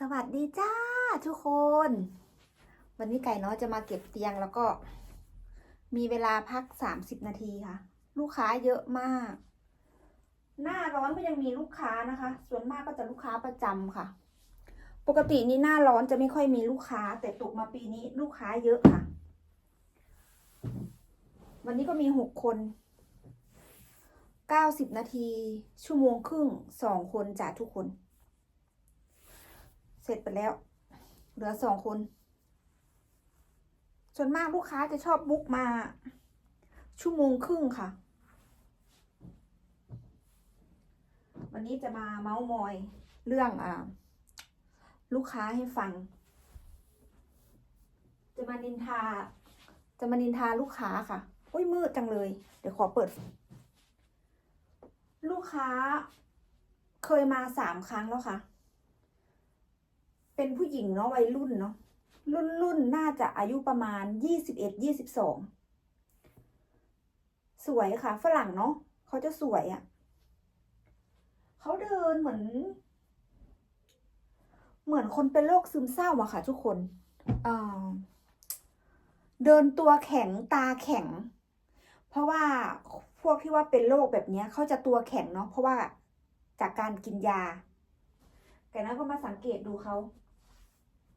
สวัสดีจ้าทุกคน วันนี้ไก่น้อยจะมาเก็บเตียงแล้วก็ มีเวลาพัก30นาทีค่ะ ลูกค้าเยอะมาก หน้าร้อนก็ยังมีลูกค้านะคะ ส่วนมากก็จะลูกค้าประจำค่ะ ปกตินี่หน้าร้อนจะไม่ค่อยมีลูกค้า แต่ตกมาปีนี้ลูกค้าเยอะค่ะ วันนี้ก็มีหกคน90นาที ชั่วโมงครึ่งสองคนจากทุกคน เสร็จไปแล้ว เหลือสองคน ส่วนมากลูกค้าจะชอบบุ๊กมา ชั่วโมงครึ่งค่ะ วันนี้จะมาเมาส์มอยเรื่องอ่าลูกค้าให้ฟัง จะมานินทา จะมานินทาลูกค้าค่ะ อุ้ยมืดจังเลย เดี๋ยวขอเปิด ลูกค้าเคยมาสามครั้งแล้วค่ะ เป็นผู้หญิงเนาะวัยรุ่นเนาะรุ่นรุ่นน่าจะอายุประมาณยี่สิบเอ็ดยี่สิบสองสวยค่ะ ฝรั่งเนาะเขาจะสวยอะ่ะเขาเดินเหมือน เหมือนคนเป็นโรคซึมเศร้าอะค่ะ ทุกคนเเดินตัวแข็งตาแข็ง เพราะว่าพวกที่ว่าเป็นโรคแบบเนี้ยเขาจะตัวแข็งเนาะเพราะว่าจากการกินยา แต่นั้นก็มาสังเกตดูเขา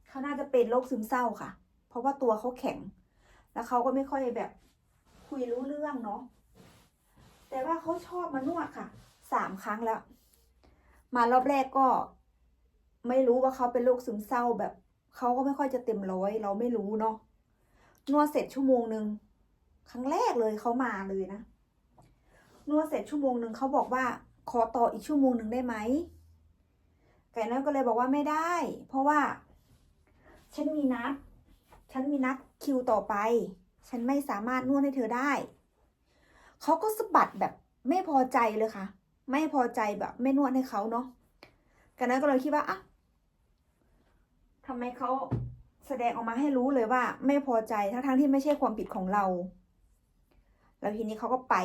เขาน่าจะเป็นโรคซึมเศร้าค่ะ เพราะว่าตัวเขาแข็ง แล้วเขาก็ไม่ค่อยแบบคุยรู้เรื่องเนาะ แต่ว่าเขาชอบมานวดค่ะ สามครั้งแล้ว มารอบแรกก็ ไม่รู้ว่าเขาเป็นโรคซึมเศร้าแบบเขาก็ไม่ค่อยจะเต็มร้อย เราไม่รู้เนาะ นวดเสร็จชั่วโมงหนึ่งครั้งแรกเลยเขามาเลยนะ นวดเสร็จชั่วโมงหนึ่งเขาบอกว่า ขอต่ออีกชั่วโมงหนึ่งได้ไหม ไก่น้อยก็เลยบอกว่าไม่ได้ เพราะว่า ฉันมีนัด ฉันมีนัดคิวต่อไป ฉันไม่สามารถนวดให้เธอได้ เขาก็สะบัดแบบไม่พอใจเลยค่ะ ไม่พอใจแบบไม่นวดให้เขาเนาะกันนั้นก็เลยคิดว่าอะทำไมเขาแสดงออกมาให้รู้เลยว่า ไม่พอใจทั้งๆที่ไม่ใช่ความผิดของเรา แล้วทีนี้เขาก็ไป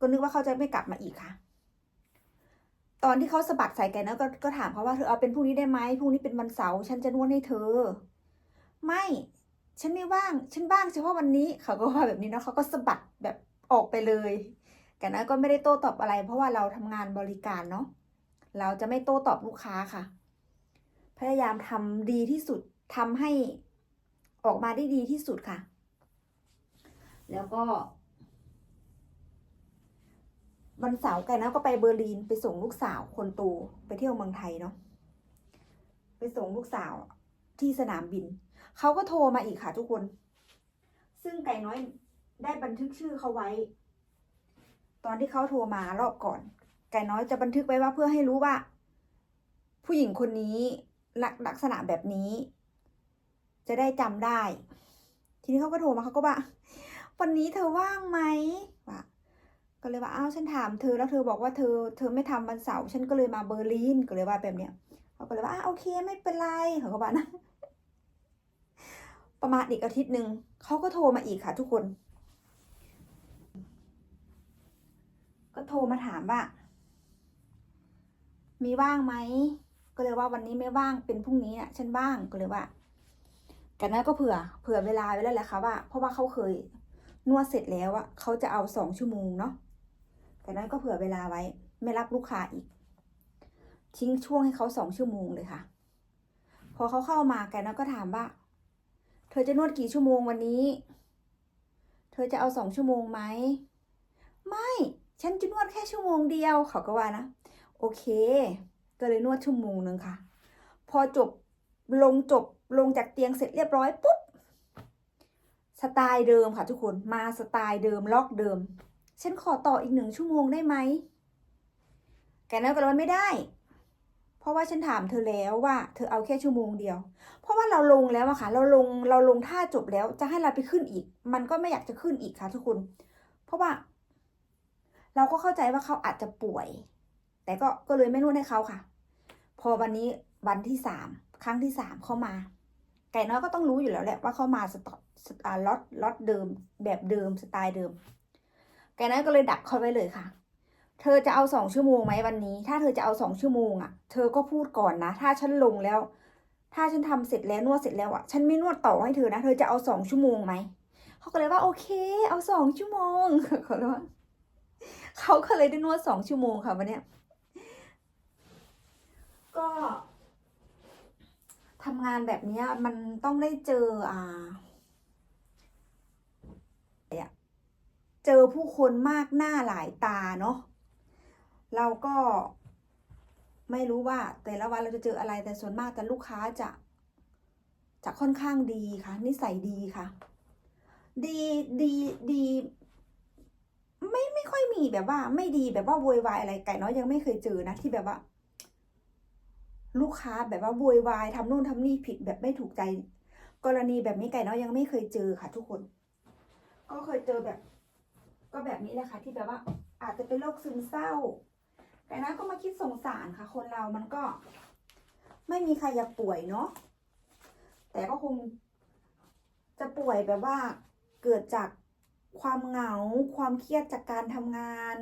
ก็นึกว่าเขาจะไม่กลับมาอีกค่ะ ตอนที่เขาสะบัดใส่ไก่นะก็ก็ถามเขาว่าเธอเอาเป็นพรุ่งนี้ได้ไหมพรุ่งนี้เป็นวันเสาร์ฉันจะนวดให้เธอ ไม่ฉันไม่ว่าง ฉันว่างเฉพาะวันนี้เขาก็ว่าแบบนี้เนาะเขาก็สะบัดแบบออกไปเลยแต่นะก็ไม่ได้โต้ตอบอะไร เพราะว่าเราทำงานบริการเนาะเราจะไม่โต้ตอบลูกค้าค่ะ พยายามทำดีที่สุดทำให้ออกมาได้ดีที่สุดค่ะ แล้วก็วันเสาร์ไก่นะก็ไปเบอร์ลินไปส่งลูกสาวคนโตไปเที่ยวเมืองไทยเนาะไปส่งลูกสาวที่สนามบิน เขาก็โทรมาอีกค่ะทุกคน ซึ่งไก่น้อยได้บันทึกชื่อเขาไว้ ตอนที่เขาโทรมารอบก่อน ไก่น้อยจะบันทึกไว้ว่าเพื่อให้รู้ว่า ผู้หญิงคนนี้ลักลักษณะแบบนี้ จะได้จำได้ ทีนี้เขาก็โทรมาเขาก็ว่าวันนี้เธอว่างไหมว่าก็เลยว่าอ้าวฉันถามเธอแล้วเธอบอกว่าเธอเธอไม่ทำวันเสาร์ฉันก็เลยมาเบอร์ลินก็เลยว่าแบบเนี้ยเขาก็เลยว่าอะโอเคไม่เป็นไรเขาก็บอกนะ ประมาณอีกอาทิตย์หนึ่งเขาก็โทรมาอีกค่ะทุกคน ก็โทรมาถามว่า มีว่างไหมก็เลยว่าวันนี้ไม่ว่างเป็นพรุ่งนี้อะฉันว่างก็เลยว่ากันนั้นก็เผื่อเผื่อเวลาไว้แล้วแหละค่ะว่า เพราะว่าเขาเคยนวดเสร็จแล้วอะเขาจะเอาสองชั่วโมงเนาะแต่นั้นก็เผื่อเวลาไว้ ไม่รับลูกค้าอีก ทิ้งช่วงให้เขาสองชั่วโมงเลยค่ะ พอเขาเข้ามาแกนั้นก็ถามว่า เธอจะนวดกี่ชั่วโมงวันนี้ เธอจะเอาสองชั่วโมงไหม ไม่ ฉันจะนวดแค่ชั่วโมงเดียว เขาก็ว่านะ โอเค ก็เลยนวดชั่วโมงหนึ่งค่ะ พอจบลงจบลงจากเตียงเสร็จเรียบร้อยปุ๊บ สไตล์เดิมค่ะทุกคน มาสไตล์เดิมล็อกเดิม ฉันขอต่ออีกหนึ่งชั่วโมงได้ไหม แกนั้นก็เลยไม่ได้ ราะว่าฉันถามเธอแล้วว่าเธอเอาแค่ชั่วโมงเดียว เพราะว่าเราลงแล้วอะค่ะ เราลงเราลงท่าจบแล้วจะให้เราไปขึ้นอีก มันก็ไม่อยากจะขึ้นอีกค่ะทุกคน เพราะว่า เราก็เข้าใจว่าเขาอาจจะป่วย แต่ก็ก็เลยไม่นวดให้เขาค่ะ พอวันนี้วันที่สามครั้งที่สามเข้ามา ไก่น้อยก็ต้องรู้อยู่แล้วแหละว่าเขามาสต็อปสตาร์ล็อตล็อตเดิม แบบเดิมสไตล์เดิม ไก่น้อยก็เลยดักเขาไว้เลยค่ะ เธอจะเอาสองชั่วโมงไหมวันนี้ ถ้าเธอจะเอาสองชั่วโมงอะ เธอก็พูดก่อนนะ ถ้าฉันลงแล้ว ถ้าฉันทำเสร็จแล้วนวดเสร็จแล้วอะ ฉันไม่นวดต่อให้เธอนะ เธอจะเอาสองชั่วโมงไหม เขาก็เลยว่าโอเค เอาสองชั่วโมงเขาเลยว่าเขาก็เลยได้นวดสองชั่วโมงค่ะวันเนี้ย ก็ทำงานแบบนี้มันต้องได้เจออ่าเจอผู้คนมากหน้าหลายตาเนาะ เราก็ไม่รู้ว่าแต่ละวันเราจะเจออะไรแต่ส่วนมากแต่ลูกค้าจะ จะค่อนข้างดีค่ะ นิสัยดีค่ะ ดีดีดี ไม่ไม่ค่อยมีแบบว่า ไม่ดีแบบว่าโวยวายอะไรไก่น้อยยังไม่เคยเจอนะที่แบบว่า ลูกค้าแบบว่าโวยวายทำนู่นทำนี่ผิดแบบไม่ถูกใจ กรณีแบบนี้ไก่น้อยยังไม่เคยเจอค่ะ ทุกคน ก็เคยเจอแบบ ก็แบบนี้แหละค่ะที่แบบว่า อาจจะเป็นโรคซึมเศร้า ไก่น้อยก็มาคิดสงสารค่ะ คนเรามันก็ ไม่มีใครอยากป่วยเนาะแต่ก็คงจะป่วยแบบว่า เกิดจากความเหงา ความเครียดจากการทำงาน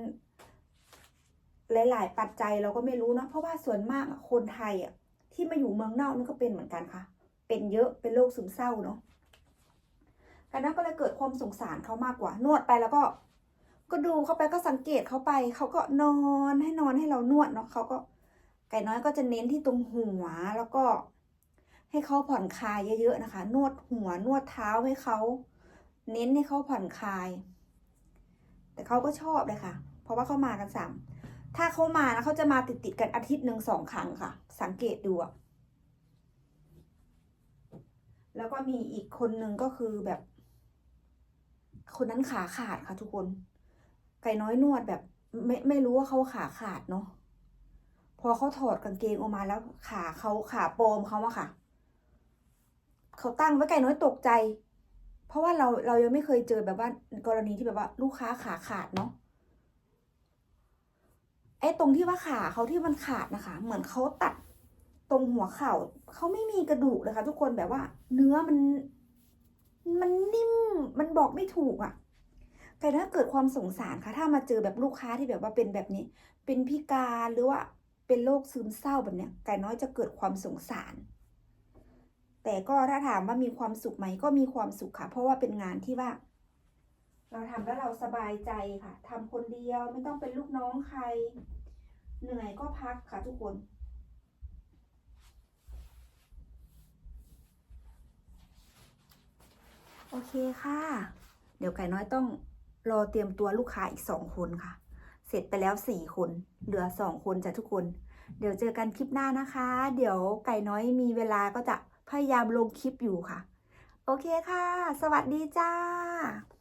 หลาย ๆ ปัจจัยเราก็ไม่รู้เนอะเพราะว่าส่วนมากคนไทยอะที่มาอยู่เมืองนอกนี่ก็เป็นเหมือนกันค่ะ เป็นเยอะเป็นโรคซึมเศร้าเนาะกันนั้นก็เลยเกิดความสงสารเขามากกว่านวดไปแล้วก็ ก็ดูเข้าไปก็สังเกตเขาไป เขาก็นอนให้นอนให้เรานวดเนาะเขาก็ไก่น้อยก็จะเน้นที่ตรงหัวแล้วก็ ให้เขาผ่อนคลายเยอะๆนะคะ นวดหัวนวดเท้าให้เขาเน้นให้เขาผ่อนคลาย แต่เขาก็ชอบเลยค่ะ เพราะว่าเขามากันสามถ้าเขามานะเขาจะมาติดๆกันอาทิตย์หนึ่งสองครั้งค่ะ สังเกตดูอะแล้วก็มีอีกคนนึงก็คือแบบ คนนั้นขาขาดค่ะทุกคน ไก่น้อยนวดแบบไม่ไม่รู้ว่าเขาขาขาดเนาะพอเขาถอดกางเกงออกมาแล้ว ขาเขาขาโปมเขาอะค่ะเขาตั้งไว้ไก่น้อยตกใจ เพราะว่าเราเรายังไม่เคยเจอแบบว่ากรณีที่แบบว่า ลูกค้าขาขาดเนาะไอ้ตรงที่ว่าขาเขาที่มันขาดนะคะ เหมือนเขาตัดตรงหัวเข่าเขาไม่มีกระดูกเลยค่ะ ทุกคนแบบว่า เนื้อมัน มันนิ่มมันบอกไม่ถูกอะ่ะ ไก่ถ้าเกิดความสงสารค่ะ ถ้ามาเจอแบบลูกค้าที่แบบว่าเป็นแบบนี้ เป็นพิการหรือว่าเป็นโรคซึมเศร้าแบบเนี้ย ไก่น้อยจะเกิดความสงสาร แต่ก็ถ้าถามว่ามีความสุขไหมก็มีความสุขค่ะ เพราะว่าเป็นงานที่ว่า เราทำแล้วเราสบายใจค่ะทำคนเดียวไม่ต้องเป็นลูกน้องใคร เหนื่อยก็พักค่ะทุกคนโอเคค่ะ เดี๋ยวไก่น้อยต้อง รอเตรียมตัวลูกค้าอีกสองคนค่ะ เสร็จไปแล้วสี่คน เหลือสองคนจ้ะทุกคน เดี๋ยวเจอกันคลิปหน้านะคะ เดี๋ยวไก่น้อยมีเวลาก็จะพยายามลงคลิปอยู่ค่ะ โอเคค่ะ สวัสดีจ้า